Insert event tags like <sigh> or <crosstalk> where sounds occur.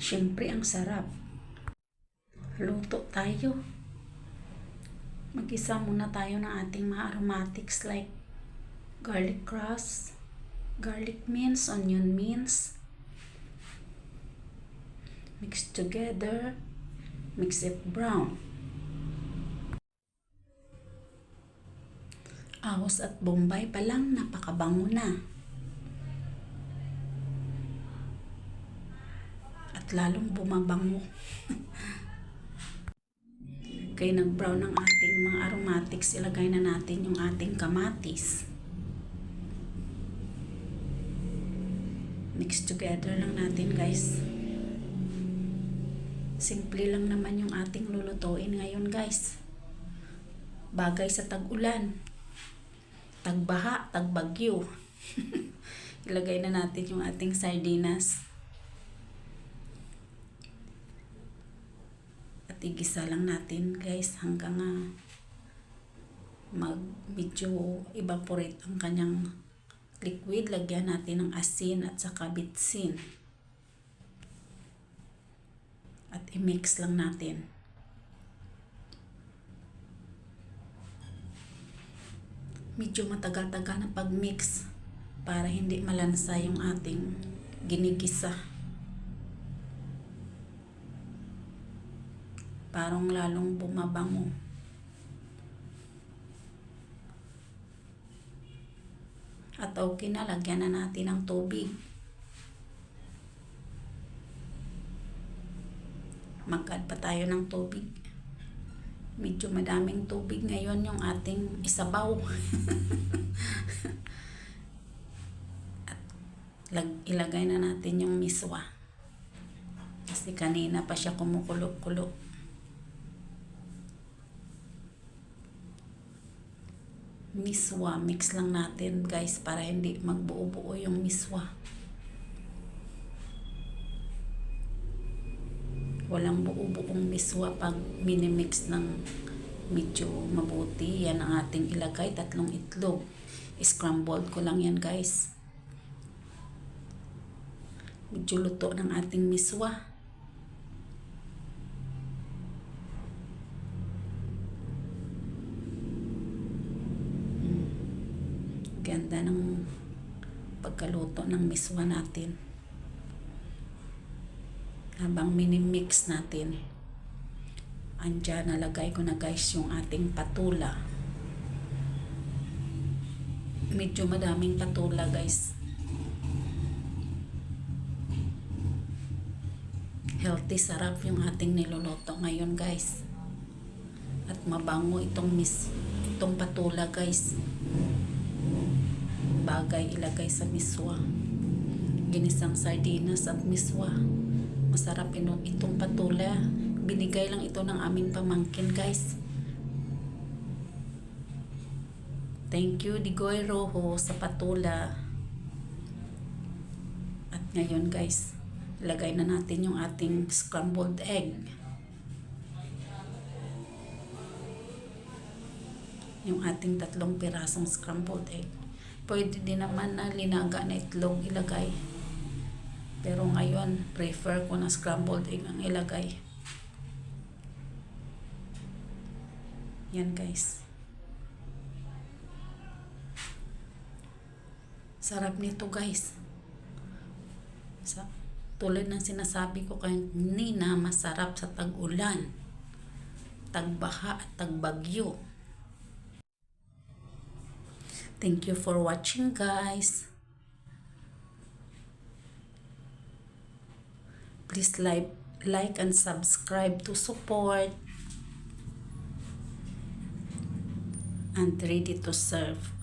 Siyempre, ang sarap. Luto tayo. Mag-isa muna tayo ng ating mga aromatics like garlic crust, garlic mince, onion mince. Mix together. Mix it brown. Ahos at bombay pa lang, napakabango na. Lalong bumabango. <laughs> Kaya nag-brown ang ating mga aromatics, ilagay na natin yung ating kamatis. Mix together lang natin guys. Simple lang naman yung ating lulutuin ngayon guys. Bagay sa tag-ulan. Tagbaha, tagbagyo. <laughs> Ilagay na natin yung ating sardinas. At igisa lang natin guys hanggang ah, mag medyo evaporate ang kanyang liquid. Lagyan natin ng asin at saka bitsin. At i-mix lang natin. Medyo matagal-tagal na pag-mix para hindi malansa yung ating ginigisa. Parang lalong bumabango. At okay na, lagyan na natin ng tubig. mag-add pa tayo ng tubig. Medyo madaming tubig ngayon yung ating isabaw. <laughs> At lag, ilagay na natin yung miswa. Kasi kanina pa siya kumukulo-kulo. Miswa, mix lang natin guys para hindi magbuo-buo yung miswa. walang buo-buong miswa pag minimix ng medyo mabuti. Yan ang ating ilagay. Tatlong itlog. Scrambled ko lang yan guys. Medyo luto ng ating miswa. Ganda ng pagkaluto ng miswa natin. Habang minimix natin andyan nalagay ko na guys yung ating patula. Medyo madaming patula guys. Healthy sarap yung ating niluluto ngayon guys. At mabango itong mis itong patula guys bagay ilagay sa miswa ginisang sardinas at miswa Masarap itong patula. Binigay lang ito ng aming pamangkin, guys. Thank you, Digoy Rojo, sa patula. At ngayon, guys, lagay na natin yung ating scrambled egg. Yung ating tatlong pirasong scrambled egg. Pwede din naman na linaga na itlog ilagay. Pero ngayon, prefer ko na scrambled egg ang ilagay. Yan guys. Sarap nito guys. Sa, tulad ng sinasabi ko kanina, masarap sa tag-ulan, tagbaha at tagbagyo. Thank you for watching guys. Please like, like and subscribe to support and ready to serve.